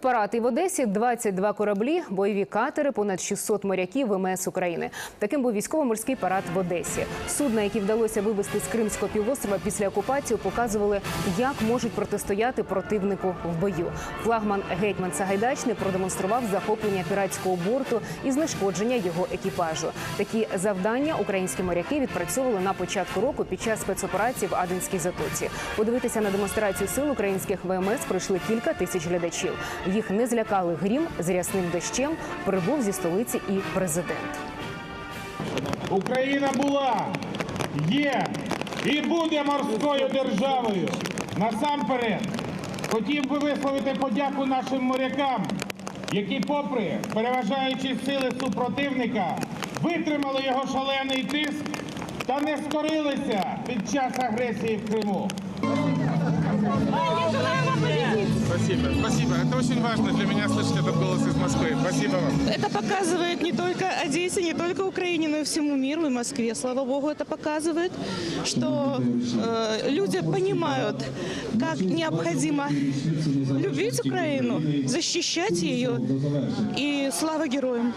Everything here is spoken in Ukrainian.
парад і в Одесі 22 кораблі, бойові катери, понад 600 моряків ВМС України. Таким був військово-морський парад в Одесі. Судна, які вдалося вивезти з Кримського півострова після окупації, показували, як можуть протистояти противнику в бою. Флагман гетьман Сагайдачний продемонстрував захоплення піратського борту і знешкодження його екіпажу. Такі завдання українські моряки відпрацьовували на початку року під час спецоперації в Аденській затоці. Подивитися на демонстрацію сил українських ВМС прийшли кілька тисяч глядачів. Їх не злякали грім з рясним дощем. Прибув зі столиці і президент. Україна була, є і буде морською державою. Насамперед хотів би висловити подяку нашим морякам, які, попри переважаючі сили супротивника, витримали його шалений тиск та не скорилися під час агресії в Криму. Спасибо, спасибо. Это очень важно для меня слышать этот голос из Москвы. Спасибо вам. Это показывает не только Одессе, не только Украине, но и всему миру, и Москве. Слава Богу, это показывает, что э, люди понимают, как необходимо любить Украину, защищать ее. И слава героям.